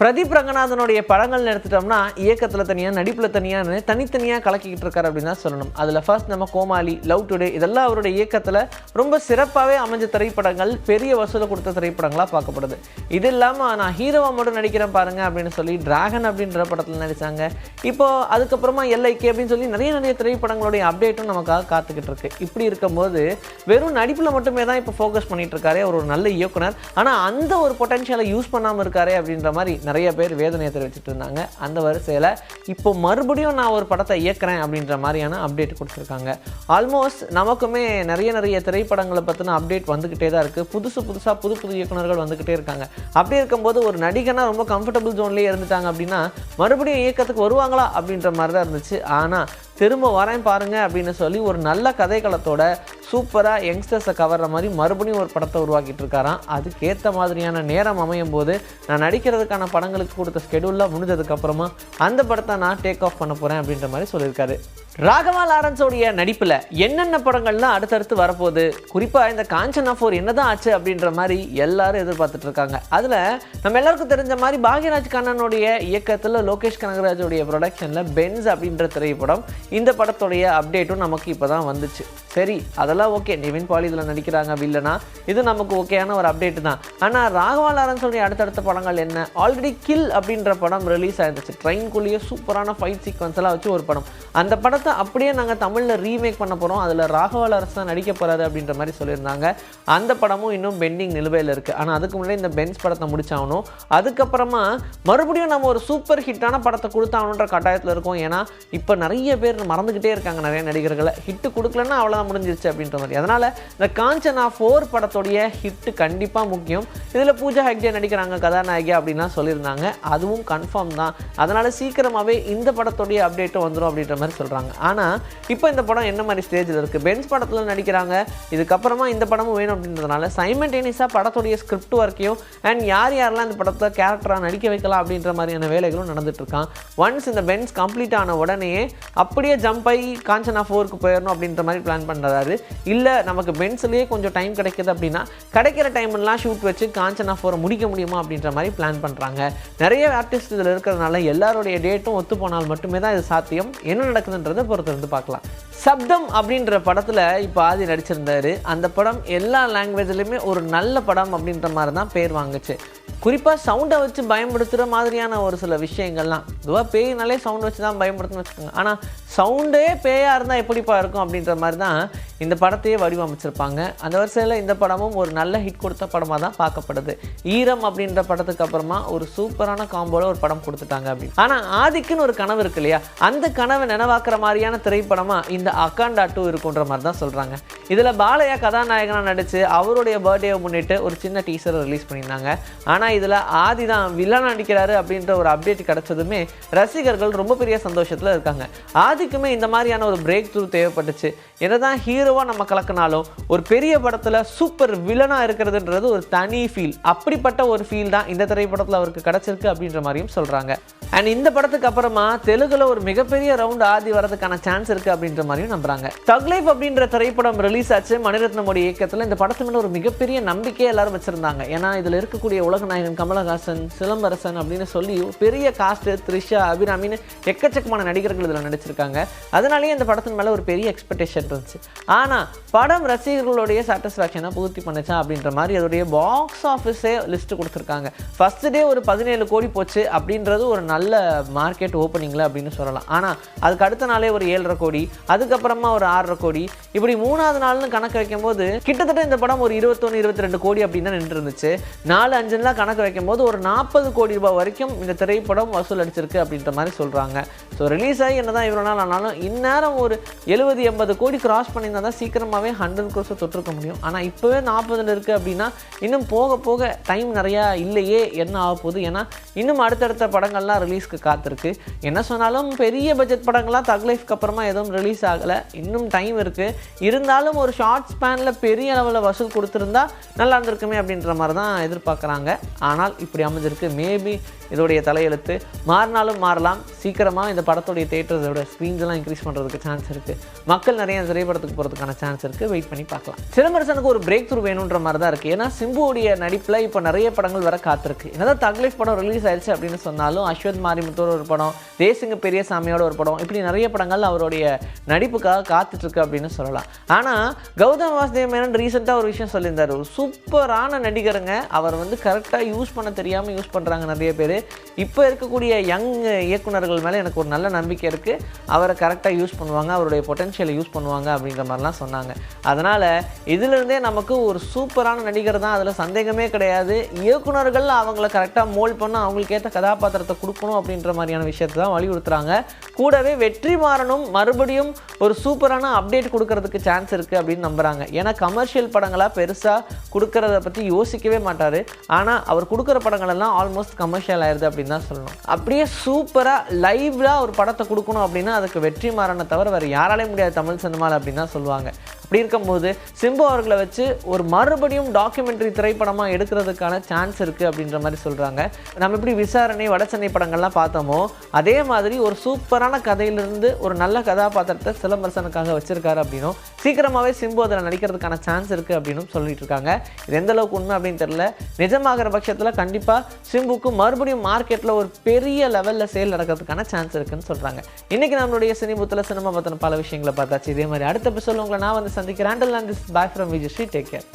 பிரதீப் ரங்கநாதனுடைய படங்கள் எடுத்துட்டோம்னா இயக்கத்தில் தனியாக நடிப்பில் தனியான்னு தனித்தனியாக கலக்கிக்கிட்டு இருக்காரு அப்படின்னு தான் சொல்லணும். அதில் ஃபர்ஸ்ட் நம்ம கோமாளி லவ் டுடே இதெல்லாம் அவருடைய இயக்கத்தில் ரொம்ப சிறப்பாகவே அமைஞ்ச திரைப்படங்கள் பெரிய வசூலை கொடுத்த திரைப்படங்களாக பார்க்கப்படுது. இது இல்லாமல் நான் ஹீரோவாக மட்டும் நடிக்கிறேன் பாருங்க அப்படின்னு சொல்லி டிராகன் அப்படின்ற படத்தில் நடித்தாங்க இப்போ அதுக்கப்புறமா எல்ஐகே அப்படின்னு சொல்லி நிறைய நிறைய திரைப்படங்களுடைய அப்டேட்டும் நமக்காக காத்துக்கிட்டு இருக்கு. இப்படி இருக்கும்போது வெறும் நடிப்பில் மட்டுமே தான் இப்போ ஃபோக்கஸ் பண்ணிகிட்டு இருக்காரு அவர் ஒரு நல்ல இயக்குனர். ஆனால் அந்த ஒரு பொட்டன்ஷியலை யூஸ் பண்ணாமல் இருக்காரே அப்படின்ற மாதிரி நிறைய பேர் வேதனையை தெரிவிச்சிட்டு இருந்தாங்க. அந்த வரிசையில் இப்போ மறுபடியும் நான் ஒரு படத்தை இயக்குறேன் அப்படின்ற மாதிரியான அப்டேட் கொடுத்துருக்காங்க. ஆல்மோஸ்ட் நமக்குமே நிறைய நிறைய திரைப்படங்களை பற்றின அப்டேட் வந்துக்கிட்டே தான் இருக்குது புதுசு புதுசாக புது புது இயக்குனர்கள் வந்துக்கிட்டே இருக்காங்க. அப்படி இருக்கும்போது ஒரு நடிகனா ரொம்ப கம்ஃபர்டபுள் ஜோன்லேயே இருந்துட்டாங்க அப்படின்னா மறுபடியும் இயக்கத்துக்கு வருவாங்களா அப்படின்ற மாதிரி தான் இருந்துச்சு. ஆனால் திரும்ப வரேன் பாருங்க அப்படின்னு சொல்லி ஒரு நல்ல கதைக்களத்தோட சூப்பராக யங்ஸ்டர்ஸை கவர்ற மாதிரி மறுபடியும் ஒரு படத்தை உருவாக்கிட்டு இருக்காராம். அதுக்கேற்ற மாதிரியான நேரம் அமையும் போது நான் நடிக்கிறதுக்கான படங்களுக்கு கொடுத்த ஸ்கெடியூல்லாம் முடிஞ்சதுக்கப்புறமா அந்த படத்தை நான் டேக் ஆஃப் பண்ண போகிறேன் அப்படின்ற மாதிரி சொல்லியிருக்காரு. ராகவா லாரன்ஸோடைய நடிப்பில் என்னென்ன படங்கள்லாம் அடுத்தடுத்து வரப்போகுது? குறிப்பாக இந்த காஞ்சனா ஃபோர் என்னதான் ஆச்சு அப்படின்ற மாதிரி எல்லாரும் எதிர்பார்த்துட்டு இருக்காங்க. அதில் நம்ம எல்லாருக்கும் தெரிஞ்ச மாதிரி பாக்யராஜ் கண்ணனுடைய இயக்கத்தில் லோகேஷ் கனகராஜோடைய ப்ரொடக்ஷனில் பென்ஸ் அப்படின்ற திரைப்படம் இந்த படத்துடைய அப்டேட்டும் நமக்கு இப்போ தான் வந்துச்சு. சரி அதெல்லாம் ஓகே நிவின் பாலி இதில் நடிக்கிறாங்க வில்லனா இது நமக்கு ஓகேயான ஒரு அப்டேட் தான். ஆனால் ராகவா லாரன்ஸோடைய அடுத்தடுத்த படங்கள் என்ன? ஆல்ரெடி கில் அப்படின்ற படம் ரிலீஸ் ஆயிருந்துச்சு. ட்ரெயின்குள்ளேயே சூப்பரான ஃபைட் சீக்வன்ஸ் எல்லாம் வச்சு ஒரு படம். அந்த படத்தை அப்படியே நாங்கள் தமிழில் ரீமேக் பண்ண போகிறோம் அதில் ராகவா லாரன்ஸ் தான் நடிக்க போகிறாரு அப்படின்ற மாதிரி சொல்லியிருந்தாங்க. அந்த படமும் இன்னும் பெண்டிங் நிலுவையில் இருக்குது ஆனால் அதுக்கு முன்னாடி இந்த பென்ஸ் படத்தை முடிச்சாகணும். அதுக்கப்புறமா மறுபடியும் நம்ம ஒரு சூப்பர் ஹிட்டான படத்தை கொடுத்தாகணுன்ற கட்டாயத்தில் இருக்கோம். ஏன்னா இப்போ நிறைய பேர் மறந்துக்கிட்டே இருக்காங்க நிறைய நடிகர்களை. ஹிட்டு கொடுக்கலன்னா அவ்வளோதான் முடிஞ்சிருச்சு அப்படின்ற மாதிரி. அதனால் இந்த காஞ்சனா ஃபோர் படத்துடைய ஹிட்டு கண்டிப்பாக முக்கியம். இதில் பூஜா ஹெக்டே நடிக்கிறாங்க கதாநாயகி அப்படின்லாம் சொல்லியிருந்தாங்க. அதுவும் கன்ஃபார்ம் தான். அதனால் சீக்கிரமாகவே இந்த படத்துடைய அப்டேட்டும் வந்துடும் அப்படின்ற மாதிரி சொல்கிறாங்க ஆனால் இப்போ இந்த படம் என்ன மாதிரி ஸ்டேஜில் இருக்குது பென்ஸ் படத்தில் நடிக்கிறாங்க. இதுக்கப்புறமா இந்த படமும் வேணும் அப்படின்றதுனால சைமன்டேனியஸாக படத்துடைய ஸ்கிரிப்ட் ஒர்க்கையும் அண்ட் யார் யாரெல்லாம் இந்த படத்தில் கேரக்டராக நடிக்க வைக்கலாம் அப்படின்ற மாதிரியான வேலைகளும் நடந்துட்டு இருக்கான். ஒன்ஸ் இந்த பென்ஸ் கம்ப்ளீட் ஆன உடனே அப்படியே ஜம்ப் ஆகி காஞ்சனா ஃபோருக்கு போயிடணும் அப்படின்ற மாதிரி பிளான் பண்ணுறாரு இல்லை நமக்கு பென்ஸ்லேயே கொஞ்சம் டைம் கிடைக்குது அப்படின்னா கிடைக்கிற டைம்லாம் ஷூட் வச்சு காஞ்சனா ஃபோரை முடிக்க முடியுமா அப்படின்ற மாதிரி பிளான் பண்ணுறாங்க நிறைய ஆர்டிஸ்ட் இதில் இருக்கிறதுனால எல்லாருடைய டேட்டும் ஒத்து போனால் மட்டுமே தான் இது சாத்தியம். என்ன நடக்குதுன்றதை பொறுத்திருந்து பார்க்கலாம். சப்தம் அப்படின்ற படத்தில் இப்போ ஆதி நடிச்சிருந்தாரு. அந்த படம் எல்லா லாங்குவேஜ்லேயுமே ஒரு நல்ல படம் அப்படின்ற மாதிரி தான் பேர் வாங்குச்சு. குறிப்பாக சவுண்டை வச்சு பயன்படுத்துகிற மாதிரியான ஒரு சில விஷயங்கள்லாம். இதுவாக பேய்னாலே சவுண்ட் வச்சு தான் பயன்படுத்தணும்னு வச்சுக்கோங்க. ஆனால் சவுண்டே பேயாக இருந்தால் எப்படிப்பா இருக்கும் அப்படின்ற மாதிரி தான் இந்த படத்தையே வடிவமைச்சிருப்பாங்க. அந்த வரிசையில் இந்த படமும் ஒரு நல்ல ஹிட் கொடுத்த படமாக தான் பார்க்கப்படுது. ஈரம் அப்படின்ற படத்துக்கு அப்புறமா ஒரு சூப்பரான காம்போல ஒரு படம் கொடுத்துட்டாங்க அப்படின்னு. ஆனால் ஆதிக்குன்னு ஒரு கனவு இருக்கு இல்லையா? அந்த கனவை நினைவாக்குற மாதிரியான திரைப்படமாக இந்த அக்காண்டா டூ இருக்குன்ற மாதிரி தான் சொல்கிறாங்க இதில் பாலையா கதாநாயகனாக நடித்து அவருடைய பர்த்டேவை முன்னிட்டு ஒரு சின்ன டீசரை ரிலீஸ் பண்ணியிருந்தாங்க. ஆனால் இதில் ஆதி தான் வில்லன் நடிக்கிறாரு அப்படின்ற ஒரு அப்டேட் கிடைச்சதுமே ரசிகர்கள் ரொம்ப பெரிய சந்தோஷத்தில் இருக்காங்க. ஆதிக்குமே இந்த மாதிரியான ஒரு பிரேக் த்ரூ தேவைப்பட்டுச்சு. என்னதான் ஹீரோவாக நம்ம கலக்கினாலும் ஒரு பெரிய படத்தில் சூப்பர் வில்லனாக இருக்கிறதுன்றது ஒரு தனி ஃபீல் அப்படிப்பட்ட ஒரு ஃபீல் தான் இந்த திரைப்படத்தில் அவருக்கு கிடச்சிருக்கு அப்படின்ற மாதிரியும் சொல்கிறாங்க அண்ட் இந்த படத்துக்கு அப்புறமா தெலுங்குல ஒரு மிகப்பெரிய ரவுண்ட் ஆதி வரதுக்கான சான்ஸ் இருக்குது அப்படின்ற மாதிரியும் நம்புகிறாங்க தக் லைஃப் அப்படின்ற திரைப்படம் ரிலீஸ் ஆச்சு. மணிரத்னமோட இயக்கத்தில் இந்த படத்து மேலே ஒரு மிகப்பெரிய நம்பிக்கையை எல்லாரும் வச்சுருந்தாங்க. ஏன்னா இதில் இருக்கக்கூடிய உலகநாயகன் கமலஹாசன் சிலம்பரசன் அப்படின்னு சொல்லி பெரிய காஸ்ட் த்ரிஷா அபிராமின்னு எக்கச்சக்கமான நடிகர்கள் இதில் நடிச்சிருக்காங்க. அதனாலேயே இந்த படத்தின் மேலே ஒரு பெரிய எக்ஸ்பெக்டேஷன் இருந்துச்சு ஆனால் படம் ரசிகர்களுடைய சாட்டிஸ்ஃபேக்ஷனை பூர்த்தி பண்ணுச்சா அப்படின்ற மாதிரி அதோடைய பாக்ஸ் ஆஃபீஸே லிஸ்ட் கொடுத்துருக்காங்க. ஃபஸ்ட்டு டே ஒரு பதினேழு கோடி போச்சு அப்படின்றது ஒரு நல்ல மார்க்கெட் ஓப்பனிங்கில் அப்படின்னு சொல்லலாம். ஆனால் அதுக்கு அடுத்த நாளே ஒரு ஏழரை கோடி அதுக்கப்புறமா ஒரு ஆறரை கோடி இப்படி மூணாவது நாள்னு கணக்கு வைக்கும்போது கிட்டத்தட்ட இந்த படம் ஒரு இருபத்தொன்று இருபத்தி ரெண்டு கோடி அப்படின்னு தான் நின்று இருந்துச்சு நாலு அஞ்சுலாம் கணக்கு வைக்கும்போது ஒரு நாற்பது கோடி ரூபாய் வரைக்கும் இந்த திரைப்படம் வசூல் அடிச்சிருக்கு அப்படின்ற மாதிரி சொல்கிறாங்க ஸோ ரிலீஸ் ஆகி என்னதான் இவ்வளோ நாள் ஆனாலும் இந்நேரம் ஒரு எழுபது எண்பது கோடி கிராஸ் பண்ணியிருந்தா தான் சீக்கிரமாகவே ஹண்ட்ரட் க்ரோஸை தொற்றுக்க முடியும். ஆனால் இப்போவே நாற்பதுல இருக்குது அப்படின்னா இன்னும் போக போக டைம் நிறையா இல்லையே என்ன ஆக போகுது? ஏன்னா இன்னும் அடுத்தடுத்த படங்கள்லாம் ரிலீஸ்க்கு காத்திருக்கு. என்ன சொன்னாலும் பெரிய பட்ஜெட் படங்கள்லாம் தக் லைஃப்க்கு அப்புறமா எதுவும் ரிலீஸ் ஆகலை. இன்னும் டைம் இருக்குது இருந்தாலும் ஒரு ஷார்ட் ஸ்பேனில் பெரிய அளவில் வசூல் கொடுத்துருந்தா நல்லா இருந்திருக்குமே அப்படின்ற மாதிரி தான் எதிர்பார்க்குறாங்க. ஆனால் இப்படி அமைஞ்சிருக்கு. மேபி இதோடைய தலையெழுத்து மாறினாலும் மாறலாம். சீக்கிரமாக இந்த படத்துடைய தேட்டர்ஸோட ஸ்க்ரீன்ஸ்லாம் இன்க்ரீஸ் பண்ணுறதுக்கு சான்ஸ் இருக்குது மக்கள் நிறைய திரைப்படத்துக்கு போகிறதுக்கான சான்ஸ் இருக்குது வெயிட் பண்ணி பார்க்கலாம். சிலம்பரசனுக்கு ஒரு பிரேக் த்ரூ வேணுன்ற மாதிரி தான் இருக்குது ஏன்னா சிம்புடைய நடிப்பில் இப்போ நிறைய படங்கள் வர காத்திருக்கு. என்னதான் தக்லீஃப் படம் ரிலீஸ் ஆயிடுச்சு அப்படின்னு சொன்னாலும் அஸ்வத் மாரிமுத்தோட ஒரு படம் தேசிங்க பெரியசாமியோட ஒரு படம் இப்படி நிறைய படங்கள் அவருடைய நடிப்புக்காக காத்துட்ருக்கு அப்படின்னு சொல்லலாம். ஆனால் கௌதம் வாசுதேவ் மேனன் ரீசெண்டாக ஒரு விஷயம் சொல்லியிருந்தார். ஒரு சூப்பரான நடிகருங்க. அவர் வந்து கரெக்டாக யூஸ் பண்ண தெரியாமல் யூஸ் பண்ணுறாங்க நிறைய பேர். இப்போ இருக்கக்கூடிய யங் இயக்குனர்கள் மேலே எனக்கு ஒரு நல்ல நம்பிக்கை இருக்குது அவரை கரெக்டாக யூஸ் பண்ணுவாங்க. அவருடைய பொட்டன்ஷியலை யூஸ் பண்ணுவாங்க. அப்படின்ற மாதிரிலாம் சொன்னாங்க. அதனால் இதிலிருந்தே நமக்கு ஒரு சூப்பரான நடிகர் தான் அதில் சந்தேகமே கிடையாது. இயக்குனர்கள் அவங்கள கரெக்டாக மோல் பண்ண அவங்களுக்கு ஏற்ற கதாபாத்திரத்தை கொடுக்கணும் அப்படின்ற மாதிரியான விஷயத்தை தான் வலியுறுத்துறாங்க. கூடவே வெற்றி மாறனும் மறுபடியும் ஒரு சூப்பரான அப்டேட் கொடுக்கறதுக்கு சான்ஸ் இருக்குது அப்படின்னு நம்புகிறாங்க ஏன்னா கமர்ஷியல் படங்களாக பெருசாக கொடுக்கறத பற்றி யோசிக்கவே மாட்டார். ஆனால் அவர் கொடுக்குற படங்கள் எல்லாம் ஆல்மோஸ்ட் கமர்ஷியல் ஆயிருது அப்படின்னு தான் சொல்லணும். அப்படியே சூப்பராக லைவ்லாக ஒரு படத்தை கொடுக்கணும் அப்படின்னா அதுக்கு வெற்றி மாறனை தவிர வேறு யாராலையும் முடியாது. தமிழ் பெருமாள் அப்படின்னு தான் சொல்லுவாங்க. அப்படி இருக்கும்போது சிம்பு அவர்களை வச்சு ஒரு மறுபடியும் டாக்குமெண்ட்ரி திரைப்படமாக எடுக்கிறதுக்கான சான்ஸ் இருக்குது அப்படின்ற மாதிரி சொல்கிறாங்க நம்ம எப்படி விசாரணை வடசென்னை படங்கள்லாம் பார்த்தோமோ அதே மாதிரி ஒரு சூப்பரான கதையிலிருந்து ஒரு நல்ல கதாபாத்திரத்தை சிலம்பரசனுக்காக வச்சிருக்காரு அப்படின்னும் சீக்கிரமாகவே சிம்பு அதில் நடிக்கிறதுக்கான சான்ஸ் இருக்குது அப்படின்னு சொல்லிட்டு இருக்காங்க. இது எந்த அளவுக்கு உண்மை அப்படின்னு தெரியல. நிஜமாகிற பட்சத்தில் கண்டிப்பாக சிம்புக்கு மறுபடியும் மார்க்கெட்டில் ஒரு பெரிய லெவலில் சேல் நடக்கிறதுக்கான சான்ஸ் இருக்குன்னு சொல்கிறாங்க இன்றைக்கி நம்மளுடைய சினிபுத்தில் சினிமா பற்றின பல விஷயங்களை பார்த்தாச்சு. இதே மாதிரி. அடுத்த எபிசோட உங்களை நான் வந்து சந்திக்கிறேன். Until and this bye from Vijay Sri take care